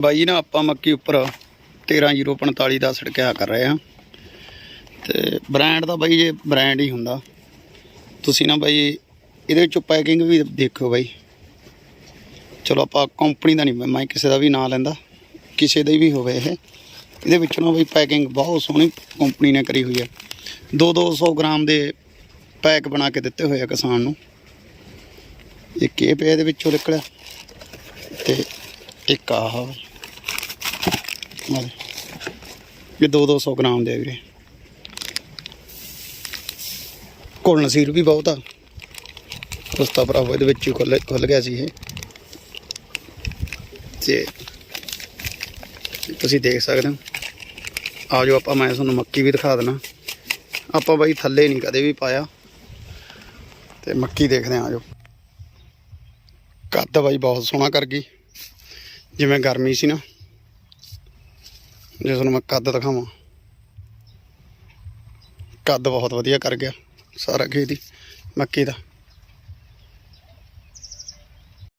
ਬਾਈ ਨਾ ਆਪਾਂ ਮੱਕੀ ਉੱਪਰ 13045 ਦਾ ਛਿੜਕਿਆ ਕਰ ਰਹੇ ਆ ਤੇ ਬ੍ਰਾਂਡ ਦਾ ਬਾਈ ਜੇ ਬ੍ਰਾਂਡ ਹੀ ਹੁੰਦਾ। ਤੁਸੀਂ ਨਾ ਬਾਈ ਇਹਦੇ ਵਿੱਚੋਂ ਪੈਕਿੰਗ ਵੀ ਦੇਖੋ ਬਾਈ। ਚਲੋ ਆਪਾਂ ਕੰਪਨੀ ਦਾ ਨਹੀਂ, ਮੈਂ ਕਿਸੇ ਦਾ ਵੀ ਨਾਂ ਲੈਂਦਾ। ਕਿਸੇ ਦਾ ਵੀ ਹੋਵੇ ਇਹ। ਇਹਦੇ ਵਿੱਚੋਂ ਨਾ ਬਾਈ ਪੈਕਿੰਗ ਬਹੁਤ ਸੋਹਣੀ ਕੰਪਨੀ ਨੇ ਕਰੀ ਹੋਈ ਹੈ। 2-200 ਗ੍ਰਾਮ ਦੇ ਪੈਕ ਬਣਾ ਕੇ ਦਿੱਤੇ ਹੋਏ ਆ ਕਿਸਾਨ ਨੂੰ। ਇੱਕ ਇਹ ਪਿਆ ਇਹਦੇ ਵਿੱਚੋਂ ਨਿਕਲਿਆ ਤੇ ਇੱਕ ਆਹ ਇਹ 2-200 ਗ੍ਰਾਮ ਦੇ ਵੀਰੇ। ਕੋਲ ਨਸੀਰ ਵੀ ਬਹੁਤ ਆ। ਉਸਤਾ ਭਰਾਵੋ, ਇਹਦੇ ਵਿੱਚ ਹੀ ਖੁੱਲ ਖੁੱਲ ਗਿਆ ਸੀ ਇਹ। ਤੇ ਤੁਸੀਂ ਦੇਖ ਸਕਦੇ ਹੋ। ਆ ਜਾਓ ਆਪਾਂ, ਮੈਂ ਤੁਹਾਨੂੰ ਮੱਕੀ ਵੀ ਦਿਖਾ ਦੇਣਾ ਆਪਾਂ ਬਾਈ ਥੱਲੇ ਨਹੀਂ ਕਦੇ ਵੀ ਪਾਇਆ। ਤੇ ਮੱਕੀ ਦੇਖਦੇ ਆ ਜਾਓ ਕੱਦ ਬਾਈ ਬਹੁਤ ਸੋਹਣਾ ਕਰ ਗਈ। ਜਿਵੇਂ ਗਰਮੀ ਸੀ ਨਾ। ਜੇ ਤੁਹਾਨੂੰ ਮੈਂ ਕੱਦ ਦਿਖਾਵਾਂ। ਕੱਦ ਬਹੁਤ ਵਧੀਆ ਕਰ ਗਿਆ ਸਾਰਾ ਖੇਤ ਹੀ, ਮੱਕੀ ਦਾ।